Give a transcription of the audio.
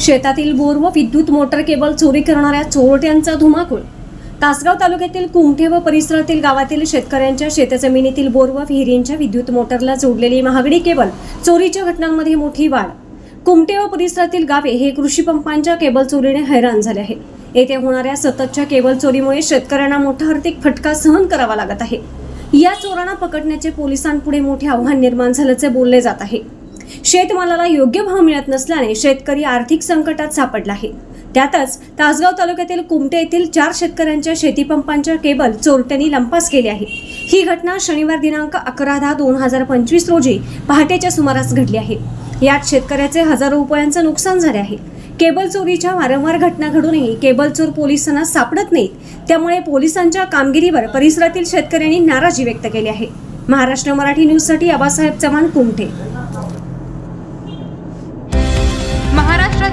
शेतातील बोर व विद्युत मोटर केबल चोरी करणाऱ्या चोरट्यांचा धुमाकूळ. तासगाव तालुक्यातील कुमठे व परिसरातील गावातील शेतकऱ्यांच्या शेतजमिनीतील बोर व विहिरींच्या विद्युत मोटरला जोडलेली महागडी केबल चोरीच्या घटनांमध्ये मोठी वाढ. कुमटे व परिसरातील गावे हे कृषी पंपांच्या केबल चोरीने हैराण झाले आहे येथे होणाऱ्या सततच्या केबल चोरीमुळे शेतकऱ्यांना मोठा आर्थिक फटका सहन करावा लागत आहे. या चोरांना पकडण्याचे पोलिसांपुढे मोठे आव्हान निर्माण झाल्याचे बोलले जात आहे. शेतमालाला योग्य भाव मिळत नसल्याने शेतकरी आर्थिक संकटात सापडला आहे. त्यातच तासगाव तालुक्यातील कुमटे येथील चार शेतकऱ्यांच्या शेतीपंपांच्या केबल चोरट्यांनी लंपास केली आहे. ही घटना शनिवार दिनांक अकरा दहा दोन हजार पंचवीस रोजी पहाटेच्या सुमारास घडली आहे. यात शेतकऱ्याचे हजारो रुपयांचं नुकसान झाले आहे. केबल चोरीच्या वारंवार घटना घडूनही केबल चोर पोलिसांना सापडत नाहीत. त्यामुळे पोलिसांच्या कामगिरीवर परिसरातील शेतकऱ्यांनी नाराजी व्यक्त केली आहे. महाराष्ट्र मराठी न्यूजसाठी आबासाहेब चव्हाण कुमठे